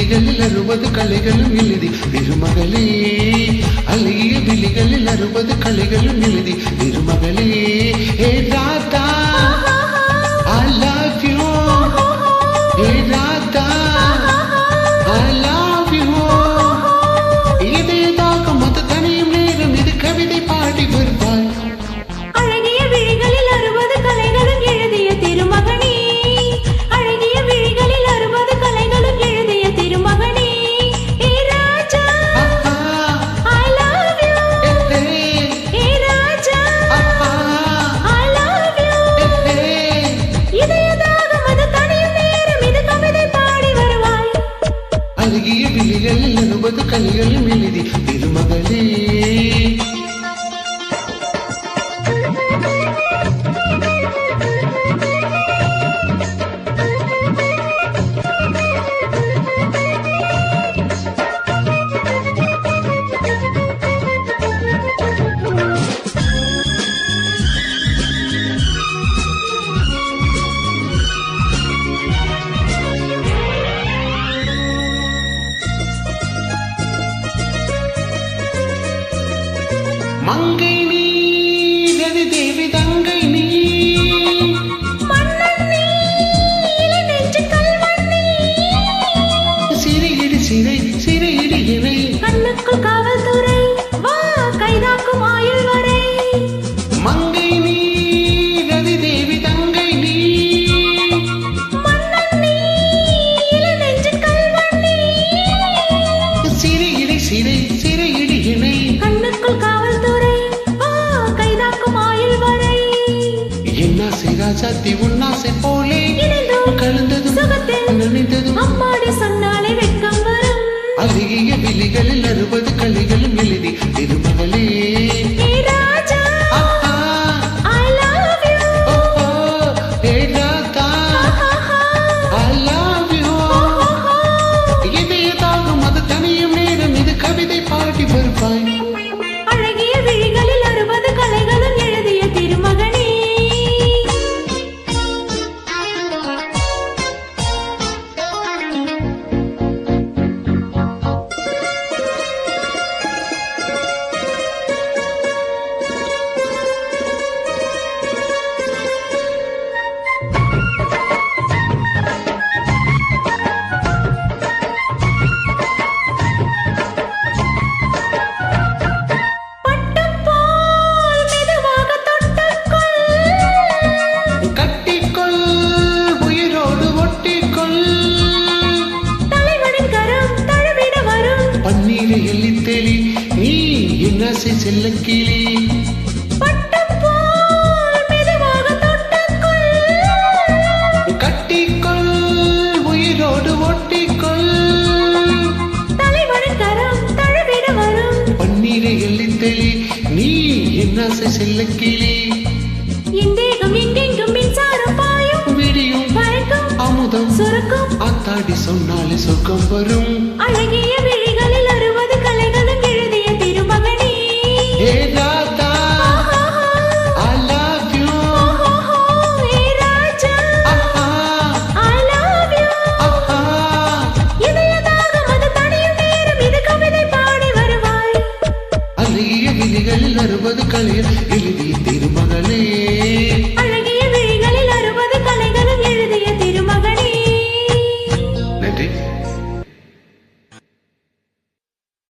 ಬಿಲಿಗಲಿಲರು ಬದುಕಲೆಗಳು ನಿಲ್ಲಿದಿ ತಿರುಮಗಳೇ ಅಲ್ಲಿಯ ಬಿಲಿಗಲಿಲರು ಬದುಕಲೆಗಳು ನಿಲ್ಲಿದಿ ತಿರುಮಗಳೇ ಹೇ மங்கை நீ தேவி தங்கை நீ. சிறையிடு சிறை சிறையிடு இறை கண்ணுக்குள் காவல்துறை. se poli. பரிசை செல்ல கீழே கட்டிக்கொள் உயிரோடு ஒட்டிக்கொள் பன்னீரை எல்லித்தெளி நீ என் ஆசை செல்ல கீழே அமுதம் சுரக்கும். அத்தாடி சொன்னாலே சொர்க்கம் வரும். அழகிய விழிகள் caneta